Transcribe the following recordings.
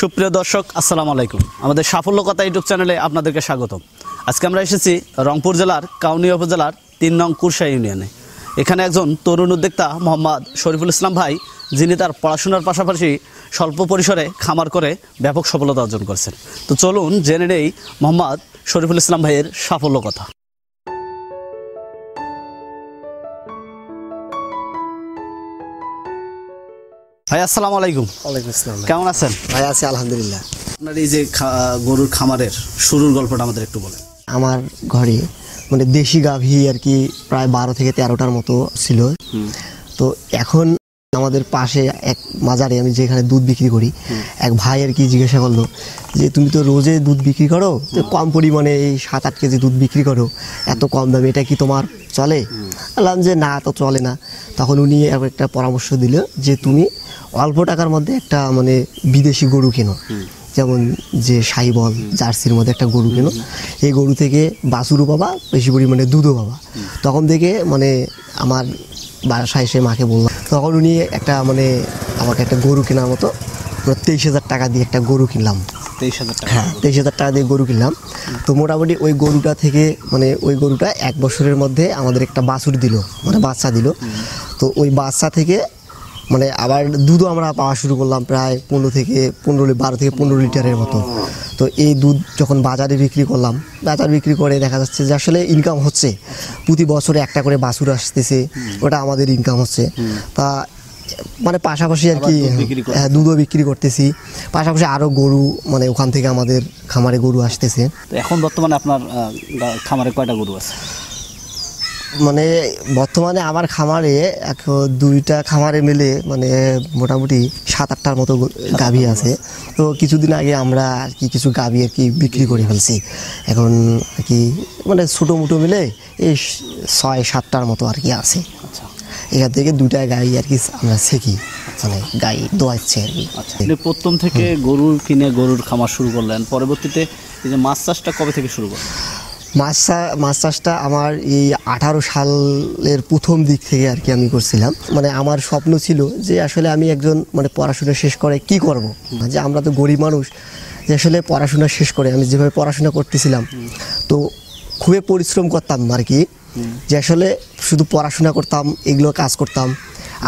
সুপ্রিয় দর্শক, আসসালামু আলাইকুম। আমাদের সাফল্য কথা ইউটিউব চ্যানেলে আপনাদেরকে স্বাগতম। আজকে আমরা এসেছি রংপুর জেলার কাউনিয়া উপজেলার তিন নং কুরসা ইউনিয়নে। এখানে একজন তরুণ উদ্যোক্তা মোহাম্মদ শরীফুল ইসলাম ভাই, যিনি তার পড়াশোনার পাশাপাশি স্বল্প পরিসরে খামার করে ব্যাপক সফলতা অর্জন করছেন। তো চলুন জেনে নেই মোহাম্মদ শরীফুল ইসলাম ভাইয়ের সাফল্য কথা ভাই আসসালামু আলাইকুম। ওয়ালাইকুম আসসালাম কেমন আছেন? ভাই আছি আলহামদুলিল্লাহ। আপনার এই যে গরুর খামারের শুরুর গল্পটা আমাদের একটু বলেন। আমার ঘরে মানে দেশি গাভী আর কি প্রায় বারো থেকে তেরোটার মতো ছিল। তো এখন আমাদের পাশে এক মাজারে আমি যেখানে দুধ বিক্রি করি এক ভাই আর কি জিজ্ঞাসা করল যে তুমি তো রোজে দুধ বিক্রি করো? কম পরিমাণে এই সাত আট কেজি দুধ বিক্রি করো। এত কম দামে এটা কি তোমার চলে? বললাম যে না তো চলে না। তখন উনি একটা পরামর্শ দিল যে তুমি অল্প টাকার মধ্যে একটা মানে বিদেশি গরু কেনো। যেমন যে সাইবল জার্সির মধ্যে একটা গরু কেনো। এই গরু থেকে বাছুরও পাবা বেশি পরিমাণে দুধও পাবা। তখন থেকে মানে আমার বাসায় এসে মাকে বললাম। তখন উনি একটা মানে আমাকে একটা গরু কেনার মতো তেইশ হাজার টাকা দিয়ে একটা গরু কিনলাম। তেইশ হাজার টাকা। হ্যাঁ তেইশ হাজার টাকা দিয়ে গরু কিনলাম। তো মোটামুটি ওই গরুটা থেকে মানে ওই গরুটা এক বছরের মধ্যে আমাদের একটা বাছুর দিল মানে বাচ্চা দিল। তো ওই বাচ্চা থেকে মানে আবার দুধও আমরা পাওয়া শুরু করলাম প্রায় পনেরো থেকে পনেরো লি- বারো থেকে পনেরো লিটারের মতো। তো এই দুধ যখন বাজারে বিক্রি করলাম বাজার বিক্রি করে দেখা যাচ্ছে যে আসলে ইনকাম হচ্ছে। প্রতি বছরে একটা করে বাছুর আসতেছে ওটা আমাদের ইনকাম হচ্ছে। তা মানে পাশাপাশি আর কি করতেছেন। হ্যাঁ দুধও বিক্রি করতেছি। পাশাপাশি আরও গরু মানে ওখান থেকে আমাদের খামারে গরু আসতেছে। তো এখন বর্তমানে আপনার খামারে কয়টা গরু আছে? মানে বর্তমানে আমার খামারে এখন দুইটা খামারে মিলে মানে মোটামুটি সাত আটটার মতো গাভী আছে। তো কিছুদিন আগে আমরা আর কি কিছু গাভী আর কি বিক্রি করে ফেলছি। এখন আর কি মানে ছোটো মুটো মিলে এই ছয় সাতটার মতো আর কি আছে। আচ্ছা। এখান থেকে দুটা গাই আর কি আমরা শেখি মানে গাই দোয়াচ্ছে আর কি। আচ্ছা। প্রথম থেকে গরুর কিনে গরুর খামার শুরু করলেন। পরবর্তীতে এই যে মাছ চাষটা কবে থেকে শুরু করলেন? মাছ মাছ চাষটা আমার এই আঠারো সালের প্রথম দিক থেকে আর কি আমি করছিলাম। মানে আমার স্বপ্ন ছিল যে আসলে আমি একজন মানে পড়াশোনা শেষ করে কি করব? যে আমরা তো গরিব মানুষ, যে আসলে পড়াশোনা শেষ করে আমি যেভাবে পড়াশোনা করতেছিলাম, তো খুবই পরিশ্রম করতাম আর কি। যে আসলে শুধু পড়াশোনা করতাম, এগুলো কাজ করতাম।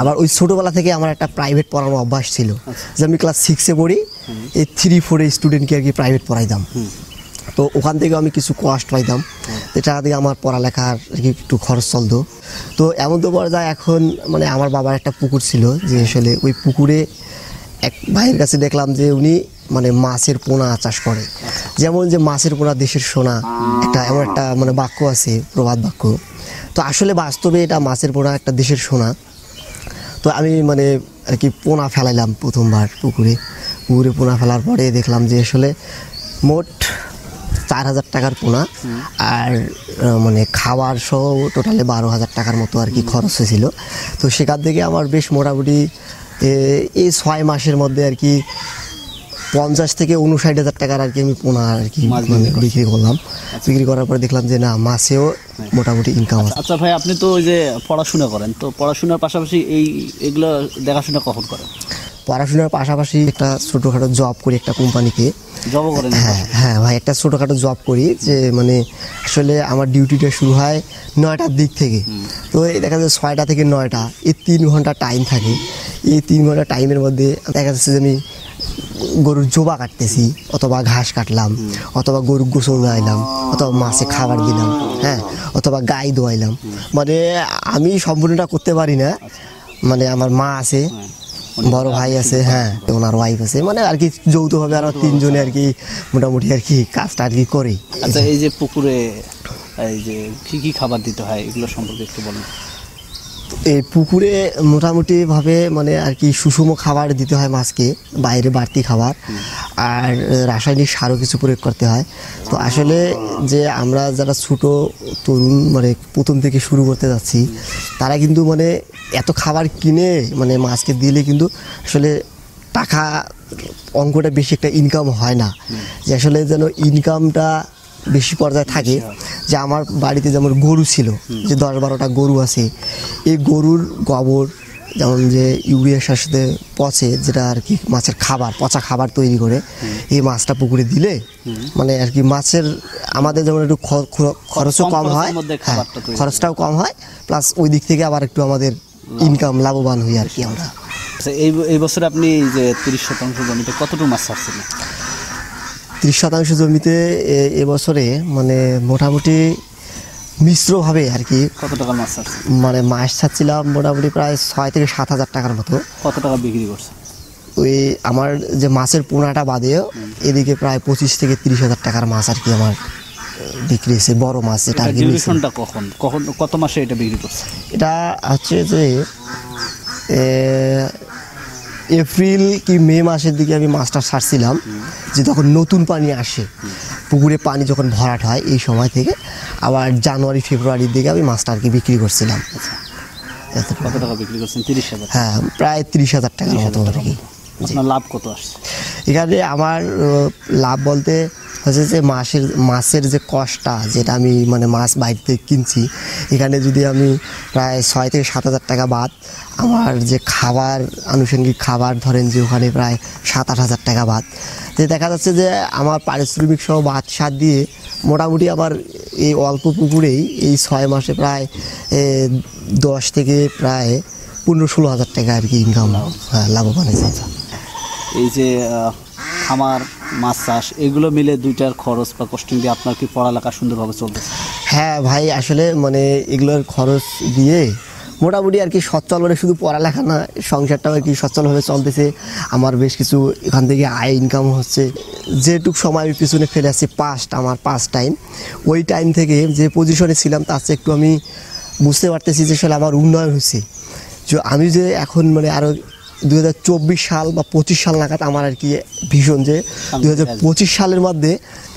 আবার ওই ছোটোবেলা থেকে আমার একটা প্রাইভেট পড়ানোর অভ্যাস ছিল। যে আমি ক্লাস সিক্সে পড়ি, এই থ্রি ফোরে স্টুডেন্টকে আর কি প্রাইভেট পড়াইতাম। তো ওখান থেকে আমি কিছু কষ্ট পাইতাম এটা দিয়ে আমার পড়ালেখার একটু খরচ চলতো। তো এমন তো পর্যায়ে এখন মানে আমার বাবার একটা পুকুর ছিল যে আসলে ওই পুকুরে এক ভাইয়ের কাছে দেখলাম যে উনি মানে মাছের পোনা চাষ করে। যেমন যে মাছের পোনা দেশের সোনা, একটা এমন একটা মানে বাক্য আছে, প্রবাদ বাক্য। তো আসলে বাস্তবে এটা মাছের পোনা একটা দেশের সোনা। তো আমি মানে আর কি পোনা ফেলাইলাম প্রথমবার পুকুরে। পুকুরে পোনা ফেলার পরে দেখলাম যে আসলে মোট চার হাজার টাকার পোনা। আর মানে খাওয়ার সহ টোটালে বারো হাজার টাকার মতো আর কি খরচ হয়েছিল। তো সেখান থেকে আমার বেশ মোটামুটি এই ছয় মাসের মধ্যে আর কি পঞ্চাশ থেকে উনষাট হাজার টাকার আর কি আমি পোনা আর কি বিক্রি বিক্রি করলাম। বিক্রি করার পরে দেখলাম যে না মাসেও মোটামুটি ইনকাম আছে। আচ্ছা ভাই আপনি তো ওই যে পড়াশোনা করেন তো পড়াশোনার পাশাপাশি এই এগুলো দেখাশোনা কখন করেন? পড়াশোনার পাশাপাশি একটা ছোটোখাটো জব করি একটা কোম্পানিতে জবও করেন হ্যাঁ হ্যাঁ ভাই একটা ছোটোখাটো জব করি যে মানে আসলে আমার ডিউটিটা শুরু হয় নয়টার দিক থেকে। তো এই দেখা যাচ্ছে ছয়টা থেকে নয়টা এই তিন ঘণ্টা টাইম থাকে। এই তিন ঘণ্টা টাইমের মধ্যে দেখা যাচ্ছে যে আমি গরুর জোবা কাটতেছি অথবা ঘাস কাটলাম অথবা গরু গোসল দোয়াইলাম অথবা মাছে খাবার দিলাম হ্যাঁ অথবা গাই দোয়াইলাম। মানে আমি সম্পূর্ণটা করতে পারি না। মানে আমার মা আছে বড় ভাই আছে হ্যাঁ ওনার ওয়াইফ আছে। মানে আর কি যৌথভাবে আরও তিনজনে আর। কি মোটামুটি আর কি কাজটা আর কি করি। আচ্ছা এই যে পুকুরে এই যে কি কি খাবার দিতে হয়? এগুলো সম্পর্কে একটু বলুন। এই পুকুরে মোটামুটিভাবে মানে আর কি সুষম খাবার দিতে হয় মাছকে বাইরে বাড়তি খাবার। আর রাসায়নিক সারও কিছু প্রয়োগ করতে হয়। তো আসলে যে আমরা যারা ছোটো তরুণ মানে প্রথম থেকে শুরু করতে যাচ্ছি, তারা কিন্তু মানে এত খাবার কিনে মানে মাছকে দিলে কিন্তু আসলে টাকা অঙ্কটা বেশি একটা ইনকাম হয় না। যে আসলে যেন ইনকামটা বেশি পর্যায়ে থাকে, যে আমার বাড়িতে যেমন গরু ছিল, যে দশ বারোটা গরু আছে, এই গরুর গোবর যেমন যে ইউরিয়ার সাথে পচে যেটা আর কি মাছের খাবার পচা খাবার তৈরি করে এই মাছটা পুকুরে দিলে মানে আর কি মাছের আমাদের যেমন একটু খরচও কম হয় হ্যাঁ, খরচটাও কম হয় প্লাস ওই দিক থেকে আবার একটু আমাদের ইনকাম লাভবান হই আর কি আমরা। আচ্ছা এই এই বছর আপনি যে তিরিশ শতাংশ জমিতে কতটুকু মাছ ছাড়ছিলেন? ত্রিশ শতাংশ জমিতে এবছরে মানে মোটামুটি মিশ্রভাবে আর কি। কত টাকার মাছ মানে মাছ ছাড়ছিলাম মোটামুটি প্রায় ছয় থেকে সাত হাজার টাকার মতো। কত টাকা বিক্রি করছে? ওই আমার যে মাছের পোনাটা বাদেও এদিকে প্রায় পঁচিশ থেকে তিরিশ হাজার টাকার মাছ আর কি আমার বিক্রি হয়েছে বড় মাছ যেটা আর কি কখন? কখন কত মাসে এটা বিক্রি করছে? এটা হচ্ছে যে এপ্রিল কি মে মাসের দিকে আমি মাছটা ছাড়ছিলাম যে তখন নতুন পানি আসে পুকুরে পানি যখন ভরাট হয় এই সময় থেকে আবার জানুয়ারি ফেব্রুয়ারির দিকে আমি মাছটা আর কি বিক্রি করছিলাম। কত টাকা বিক্রি করছেন? তিরিশ হাজার? হ্যাঁ প্রায় তিরিশ হাজার টাকার মতো আর কি। লাভ কত আসছে? এখানে আমার লাভ বলতে হচ্ছে যে মাসের মাছের যে কষ্টটা যেটা আমি মানে মাছ বাইরে থেকে কিনছি এখানে যদি আমি প্রায় ছয় থেকে সাত হাজার টাকা বাদ আমার যে খাবার আনুষঙ্গিক খাবার ধরেন যে ওখানে প্রায় সাত আট হাজার টাকা বাদ তো দেখা যাচ্ছে যে আমার পারিশ্রমিক সহ বাদ সাত দিয়ে মোটামুটি আবার এই অল্প পুকুরেই এই ছয় মাসে প্রায় দশ থেকে প্রায় পনেরো ষোলো হাজার টাকা আর কি ইনকাম হ্যাঁ লাভবান হয়েছে। এই যে আমার খামার মাছ চাষ এগুলো মিলে দুইটার খরচ বা কস্টিং দিয়ে আপনার কি পড়ালেখা সুন্দরভাবে চলতেছে? হ্যাঁ ভাই আসলে মানে এগুলোর খরচ দিয়ে মোটামুটি আর কি সচ্ছল মানে শুধু পড়ালেখা না সংসারটাও আর কি সচ্ছলভাবে চলতেছে। আমার বেশ কিছু এখান থেকে আয় ইনকাম হচ্ছে। যেটুক সময় আমি পিছনে ফেলে আসছি পাস্ট আমার পাস্ট টাইম ওই টাইম থেকে যে পজিশনে ছিলাম তার চেয়ে একটু আমি বুঝতে পারতেছি যে আসলে আমার উন্নয়ন হয়েছে। যে আমি যে এখন মানে আরও দু হাজার চব্বিশ সাল বা পঁচিশ সাল নাগাদ আমার আর কি ভীষণ যে দু পঁচিশ সালের মধ্যে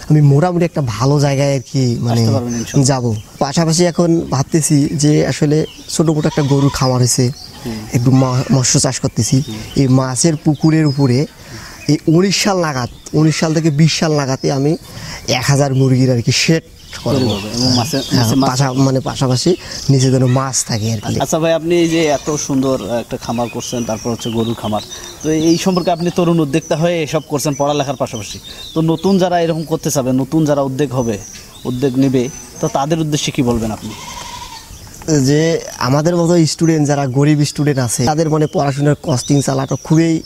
আমি মোটামুটি একটা ভালো জায়গায় আর কি মানে যাব। পাশাপাশি এখন ভাবতেছি যে আসলে ছোটো মোটো একটা গরুর খামার হয়েছে। একটু মৎস্য চাষ করতেছি। এই মাছের পুকুরের উপরে এই উনিশ সাল নাগাদ উনিশ সাল থেকে বিশ সাল নাগাতে আমি এক হাজার মুরগির আর কি শেড তৈরি করব। করবে এবং মাছের হ্যাঁ, মাছের মাছ পাশা- মানে পাশাপাশি নিচে মাছ থাকে আর কি। আচ্ছা ভাই আপনি যে এত সুন্দর একটা খামার করছেন তারপর হচ্ছে গরুর খামার। তো এই সম্পর্কে আপনি তরুণ উদ্যোক্তা হয়ে এসব করছেন পড়ালেখার পাশাপাশি। তো নতুন যারা এরকম করতে চাবে নতুন যারা উদ্যোগ হবে উদ্যোগ নেবে তো তাদের উদ্দেশ্যে কি বলবেন আপনি? যে আমাদের মতো স্টুডেন্ট যারা গরিব স্টুডেন্ট আছে তাদের মানে পড়াশোনার কস্টিং চালাটা খুবই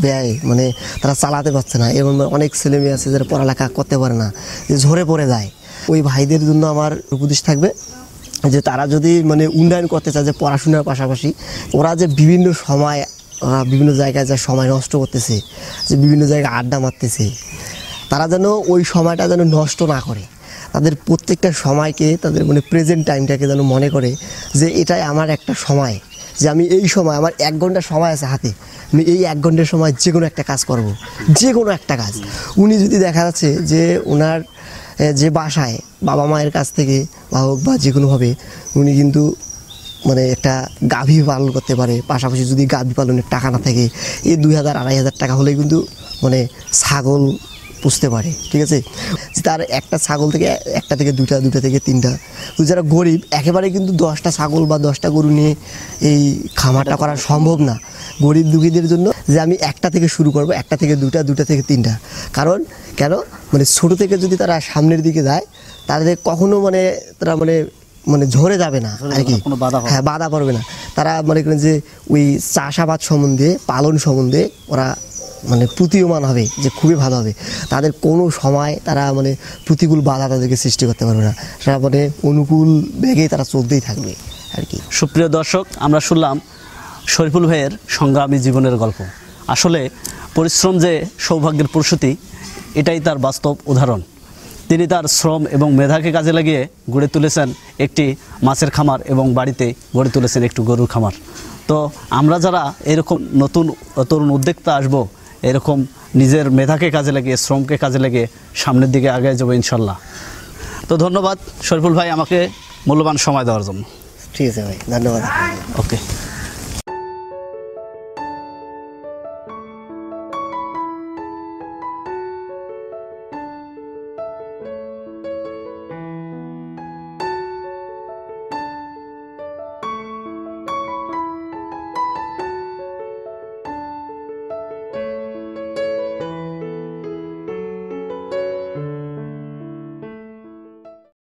ব্যয়। মানে তারা চালাতে পারছে না। এবং অনেক ছেলে মেয়ে আছে যারা পড়ালেখা করতে পারে না যে ঝরে পড়ে যায়। ওই ভাইদের জন্য আমার উপদেশ থাকবে যে তারা যদি মানে উন্নয়ন করতে চায়, যে পড়াশোনার পাশাপাশি, ওরা যে বিভিন্ন সময় বিভিন্ন জায়গায় যা সময় নষ্ট করতেছে, যে বিভিন্ন জায়গায় আড্ডা মারতেছে, তারা যেন ওই সময়টা যেন নষ্ট না করে। তাদের প্রত্যেকটা সময়কে, তাদের মানে প্রেজেন্ট টাইমটাকে যেন মনে করে যে এটাই আমার একটা সময়, যে আমি এই সময়, আমার এক ঘণ্টা সময় আছে হাতে, আমি এই এক ঘণ্টার সময় যে কোনো একটা কাজ করব, যে কোনো একটা কাজ। উনি যদি দেখা যাচ্ছে যে ওনার যে বাসায় বাবা মায়ের কাছ থেকে বা হোক বা যে কোনোভাবে উনি কিন্তু মানে একটা গাভী পালন করতে পারে। পাশাপাশি যদি গাভী পালনের টাকা না থাকে, এই দুই হাজার আড়াই হাজার টাকা হলে কিন্তু মানে ছাগল পুষতে পারে ঠিক আছে? তার একটা ছাগল থেকে একটা থেকে দুটা দুটা থেকে তিনটা। যারা গরিব একেবারে কিন্তু দশটা ছাগল বা দশটা গরু নিয়ে এই খামারটা করা সম্ভব না। গরিব দুঃখীদের জন্য যে আমি একটা থেকে শুরু করব একটা থেকে দুটা দুটা থেকে তিনটা। কারণ কেন? মানে ছোট থেকে যদি তারা সামনের দিকে যায় তাদের কখনো মানে তারা মানে মানে ঝরে যাবে না আর কি। হ্যাঁ বাধা পড়বে না। তারা মনে করেন যে ওই চাষাবাদ সম্বন্ধে পালন সম্বন্ধে ওরা মানে প্রতীয়মান হবে, যে খুবই ভালো হবে। তাদের কোনো সময় তারা মানে প্রতিকূল বাধা তাদেরকে সৃষ্টি করতে পারবে না। তারা মানে অনুকূল বেগেই তারা চলতেই থাকবে আর কি। সুপ্রিয় দর্শক, আমরা শুনলাম শরীফুল ভাইয়ের সংগ্রামী জীবনের গল্প। আসলে পরিশ্রম যে সৌভাগ্যের প্রসূতি, এটাই তার বাস্তব উদাহরণ। তিনি তার শ্রম এবং মেধাকে কাজে লাগিয়ে গড়ে তুলেছেন একটি মাছের খামার এবং বাড়িতে গড়ে তুলেছেন একটি গরুর খামার। তো আমরা যারা এরকম নতুন, তরুণ উদ্যোক্তা আসব এরকম নিজের মেধাকে কাজে লাগিয়ে শ্রমকে কাজে লাগিয়ে সামনের দিকে আগে যাব ইনশাল্লাহ। তো ধন্যবাদ শরীফুল ভাই আমাকে মূল্যবান সময় দেওয়ার জন্য। ঠিক আছে ভাই ধন্যবাদ। ওকে